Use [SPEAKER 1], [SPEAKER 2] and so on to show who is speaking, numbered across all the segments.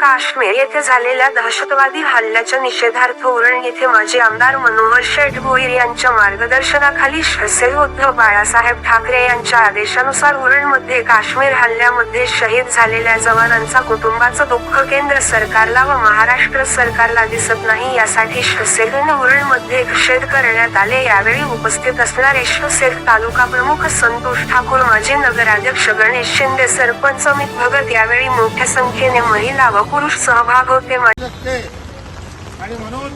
[SPEAKER 1] काश्मीर येथे झालेल्या दहशतवादी हल्ल्याच्या निषेधार्थ उरण येथे माजी आमदार मनोहर शेठ भोईर यांच्या मार्गदर्शनाखाली शिवसेना उद्धव बाळासाहेब ठाकरे यांच्या आदेशानुसार उरणमध्ये काश्मीर हल्ल्यामध्ये शहीद झालेल्या जवानांचा कुटुंबाचं दुःख केंद्र सरकारला व महाराष्ट्र सरकारला दिसत नाही यासाठी शिवसेनेने उरणमध्ये निषेध करण्यात आले. यावेळी उपस्थित असणारे शिवसेना तालुका प्रमुख संतोष ठाकूर माजी नगराध्यक्ष गणेश शिंदे सरपंच अमित भगत यावेळी मोठ्या संख्येने महिला व पुरुष सहभाग होते
[SPEAKER 2] आणि म्हणून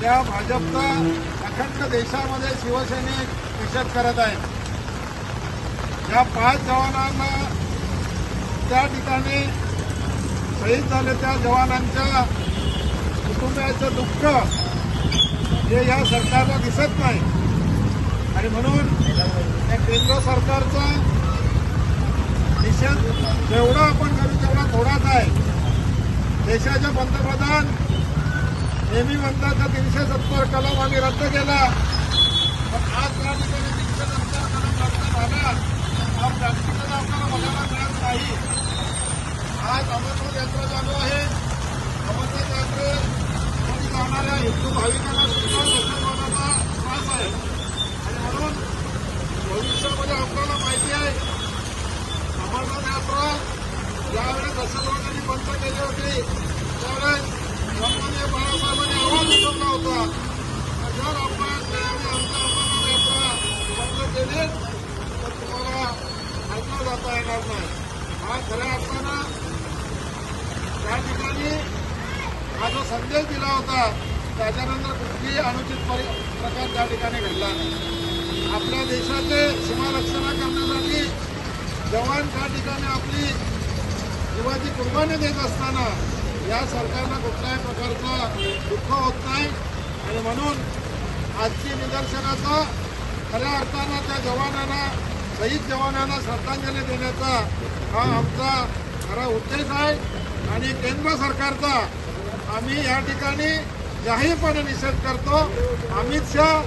[SPEAKER 2] त्या भाजपचा अखंड देशामध्ये शिवसैनिक निषेध करत आहेत. या पाच जवानांना त्या ठिकाणी शहीद झाले त्या जवानांच्या कुटुंबियाचं दुःख हे या सरकारला दिसत नाही. आणि म्हणून या केंद्र सरकारचा निषेध जेवढा आपण करू तेवढा देशाचे पंतप्रधान नेहमी म्हणतात तर तीनशे सत्तर कलम आम्ही रद्द केला. पण आज त्या ठिकाणी तीनशे सत्तर कलम रद्द झाला आज प्रॅक्टिकल आपल्याला बघायला मिळत नाही. आज अमरनाथ यात्रा चालू आहे. अमरनाथ यात्रेमध्ये जाणाऱ्या हिंदू भाविकांना सुद्धा दहशतवादाचा त्रास आहे. आणि म्हणून भविष्यामध्ये आपल्याला माहिती आहे अमरनाथ यात्रा ज्यावेळेस दहशतवाद्यांनी बंद होती त्यावेळेस सन्माननीय बाळासाहेबांनी आवाज उठवला होता. जर आपण आमच्या अमरनाथ यात्रा बंद केली तर तुम्हाला ऐकलं जाता येणार नाही. हा खऱ्या असताना त्या ठिकाणी हा जो संदेश दिला होता त्याच्यानंतर कुठलीही अनुचित प्रकार त्या ठिकाणी घडला नाही. आपल्या देशाचे सीमा रक्षणा करण्यासाठी जवान त्या ठिकाणी आपली जीवाची कुर्बानी देत असताना या सरकारला कुठल्याही प्रकारचं दुःख होत नाही. आणि म्हणून आजची निदर्शनाचा खऱ्या अर्थानं त्या जवानांना शहीद जवानांना श्रद्धांजली देण्याचा हा आमचा खरा उद्देश आहे. आणि केंद्र सरकारचा आम्ही या ठिकाणी जाहीरपणे निषेध करतो. अमित शहा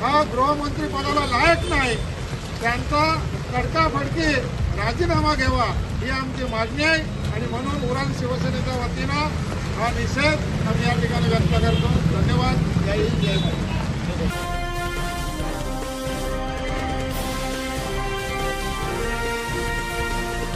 [SPEAKER 2] हा गृहमंत्री पदाला लायक नाही. त्यांचा तडकाफडकी राजीनामा घ्यावा ही आमची मागणी आहे. आणि म्हणून उरण शिवसेनेच्या वतीनं हा निषेध आम्ही या ठिकाणी व्यक्त करतो. धन्यवाद. जय हिंद जय भारत